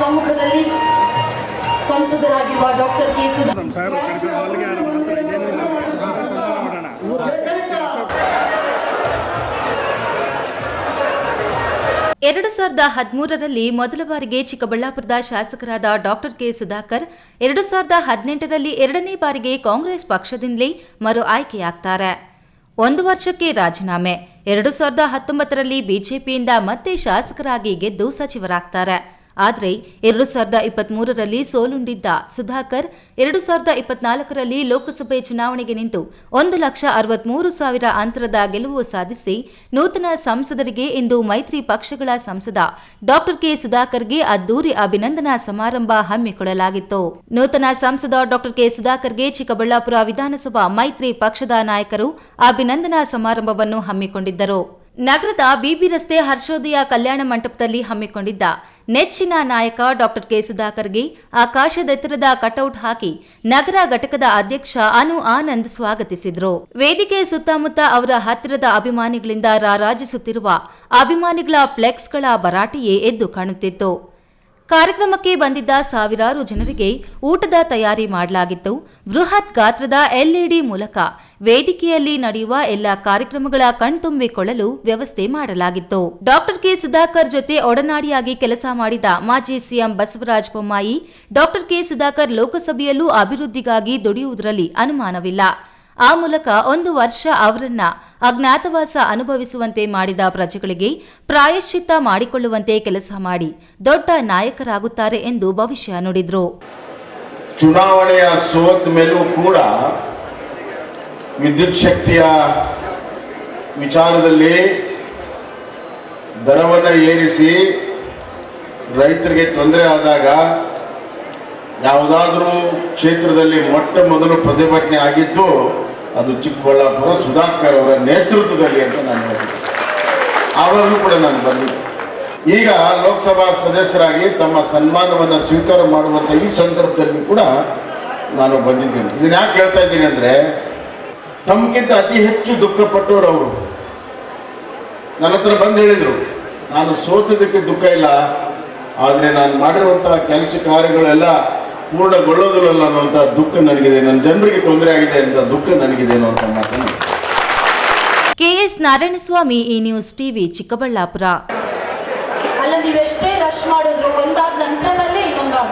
ಸಮ್ಮುಖದಲ್ಲಿ ಸಂಸದರಾಗಿರುವ doctor K ಎರಡು ಸಾವಿರದ ಹದಿಮೂರರಲ್ಲಿ ಮೊದಲ ಬಾರಿಗೆ ಚಿಕ್ಕಬಳ್ಳಾಪುರದ ಶಾಸಕರಾದ ಡಾಕ್ಟರ್ ಕೆ ಸುಧಾಕರ್ ಎರಡು ಸಾವಿರದ ಹದಿನೆಂಟರಲ್ಲಿ ಎರಡನೇ ಬಾರಿಗೆ ಕಾಂಗ್ರೆಸ್ ಪಕ್ಷದಿಂದಲೇ ಮರು ಆಯ್ಕೆಯಾಗ್ತಾರೆ. ಒಂದು ವರ್ಷಕ್ಕೆ ರಾಜೀನಾಮೆ ಎರಡು ಸಾವಿರದ ಹತ್ತೊಂಬತ್ತರಲ್ಲಿ ಬಿಜೆಪಿಯಿಂದ ಮತ್ತೆ ಶಾಸಕರಾಗಿ ಗೆದ್ದು ಸಚಿವರಾಗ್ತಾರೆ. ಆದರೆ ಎರಡು ಸಾವಿರದ ಇಪ್ಪತ್ಮೂರರಲ್ಲಿ ಸೋಲುಂಡಿದ್ದ ಸುಧಾಕರ್ ಎರಡು ಸಾವಿರದ ಇಪ್ಪತ್ನಾಲ್ಕರಲ್ಲಿ ಲೋಕಸಭೆ ಚುನಾವಣೆಗೆ ನಿಂತು ಒಂದು ಲಕ್ಷ ಅರವತ್ಮೂರು ಸಾವಿರ ಅಂತರದ ಗೆಲುವು ಸಾಧಿಸಿ ನೂತನ ಸಂಸದರಿಗೆ ಇಂದು ಮೈತ್ರಿ ಪಕ್ಷಗಳ ಸಂಸದ ಡಾಕ್ಟರ್ ಕೆ ಸುಧಾಕರ್ಗೆ ಅದ್ದೂರಿ ಅಭಿನಂದನಾ ಸಮಾರಂಭ ಹಮ್ಮಿಕೊಳ್ಳಲಾಗಿತ್ತು. ನೂತನ ಸಂಸದ ಡಾಕ್ಟರ್ ಕೆ ಸುಧಾಕರ್ಗೆ ಚಿಕ್ಕಬಳ್ಳಾಪುರ ವಿಧಾನಸಭಾ ಮೈತ್ರಿ ಪಕ್ಷದ ನಾಯಕರು ಅಭಿನಂದನಾ ಸಮಾರಂಭವನ್ನು ಹಮ್ಮಿಕೊಂಡಿದ್ದರು. ನಗರದ ಬಿಬಿ ರಸ್ತೆ ಹರ್ಷೋದಯ ಕಲ್ಯಾಣ ಮಂಟಪದಲ್ಲಿ ಹಮ್ಮಿಕೊಂಡಿದ್ದ ನೆಚ್ಚಿನ ನಾಯಕ ಡಾಕ್ಟರ್ ಕೆ ಸುಧಾಕರ್ಗೆ ಆಕಾಶದೆತ್ತರದ ಕಟೌಟ್ ಹಾಕಿ ನಗರ ಘಟಕದ ಅಧ್ಯಕ್ಷ ಅನು ಆನಂದ್ ಸ್ವಾಗತಿಸಿದರು. ವೇದಿಕೆ ಸುತ್ತಮುತ್ತ ಅವರ ಹತ್ತಿರದ ಅಭಿಮಾನಿಗಳಿಂದ ರಾರಾಜಿಸುತ್ತಿರುವ ಅಭಿಮಾನಿಗಳ ಫ್ಲೆಕ್ಸ್ಗಳ ಭರಾಟೆಯೇ ಎದ್ದು ಕಾಣುತ್ತಿತ್ತು. ಕಾರ್ಯಕ್ರಮಕ್ಕೆ ಬಂದಿದ್ದ ಸಾವಿರಾರು ಜನರಿಗೆ ಊಟದ ತಯಾರಿ ಮಾಡಲಾಗಿತ್ತು. ಬೃಹತ್ ಗಾತ್ರದ ಎಲ್ಇಡಿ ಮೂಲಕ ವೇದಿಕೆಯಲ್ಲಿ ನಡೆಯುವ ಎಲ್ಲ ಕಾರ್ಯಕ್ರಮಗಳ ಕಣ್ತುಂಬಿಕೊಳ್ಳಲು ವ್ಯವಸ್ಥೆ ಮಾಡಲಾಗಿತ್ತು. Doctor K. ಸುಧಾಕರ್ ಜೊತೆ ಒಡನಾಡಿಯಾಗಿ ಕೆಲಸ ಮಾಡಿದ ಮಾಜಿ CM Basavaraj Bommai, doctor K. Sudhakar ಲೋಕಸಭೆಯಲ್ಲೂ ಅಭಿವೃದ್ಧಿಗಾಗಿ ದುಡಿಯುವುದರಲ್ಲಿ ಅನುಮಾನವಿಲ್ಲ. ಆ ಮೂಲಕ ಒಂದು ವರ್ಷ ಅವರನ್ನ ಅಜ್ಞಾತವಾಸ ಅನುಭವಿಸುವಂತೆ ಮಾಡಿದ ಪ್ರಜೆಗಳಿಗೆ ಪ್ರಾಯಶ್ಚಿತ್ತ ಮಾಡಿಕೊಳ್ಳುವಂತೆ ಕೆಲಸ ಮಾಡಿ ದೊಡ್ಡ ನಾಯಕರಾಗುತ್ತಾರೆ ಎಂದು ಭವಿಷ್ಯ ನುಡಿದ್ರು. ಚುನಾವಣೆಯ ಸೋತ ಮೇಲೂ ಕೂಡ ವಿದ್ಯುತ್ ಶಕ್ತಿಯ ವಿಚಾರದಲ್ಲಿ ದರವನ್ನು ಏರಿಸಿ ರೈತರಿಗೆ ತೊಂದರೆ ಆದಾಗ ಯಾವುದಾದ್ರೂ ಕ್ಷೇತ್ರದಲ್ಲಿ ಮೊಟ್ಟ ಮೊದಲು ಪ್ರತಿಭಟನೆ ಆಗಿದ್ದು ಅದು ಚಿಕ್ಕಬಳ್ಳಾಪುರ ಸುಧಾಕರ್ ಅವರ ನೇತೃತ್ವದಲ್ಲಿ ಅಂತ ನಾನು ಹೇಳ್ತೀನಿ. ಆವಾಗಲೂ ಕೂಡ ನಾನು ಬಂದಿದ್ದೆ. ಈಗ ಲೋಕಸಭಾ ಸದಸ್ಯರಾಗಿ ತಮ್ಮ ಸನ್ಮಾನವನ್ನು ಸ್ವೀಕಾರ ಮಾಡುವಂಥ ಈ ಸಂದರ್ಭದಲ್ಲಿ ಕೂಡ ನಾನು ಬಂದಿದ್ದೇನೆ. ಇದನ್ನ ಯಾಕೆ ಹೇಳ್ತಾ ಇದ್ದೀನಿ ಅಂದರೆ, ತಮಗಿಂತ ಅತಿ ಹೆಚ್ಚು ದುಃಖಪಟ್ಟವರು ಅವರು. ನನ್ನ ಹತ್ರ ಬಂದು ಹೇಳಿದರು, ನಾನು ಸೋತದಕ್ಕೆ ದುಃಖ ಇಲ್ಲ, ಆದರೆ ನಾನು ಮಾಡಿರುವಂತಹ ಕೆಲಸ ಕಾರ್ಯಗಳೆಲ್ಲ ಪೂರ್ಣಗೊಳ್ಳೋದಿಲ್ಲ ಅನ್ನುವಂಥ ದುಃಖ ನನಗಿದೆ ನನ್ನ ಜನರಿಗೆ ತೊಂದರೆ ಆಗಿದೆ ಅಂತ ದುಃಖ ನನಗಿದೆ ಅನ್ನೋ ಮಾತನ್ನು. ಕೆಎಸ್ ನಾರಾಯಣಸ್ವಾಮಿ ಈ ನ್ಯೂಸ್ ಟಿವಿ ಚಿಕ್ಕಬಳ್ಳಾಪುರ. ಅಲ್ಲ ನೀವೆಷ್ಟೇ ರಶ್ ಮಾಡಿದ್ರು ಒಂದಾದ ನಂತರದಲ್ಲೇ ಇನ್ನೊಂದಾಗ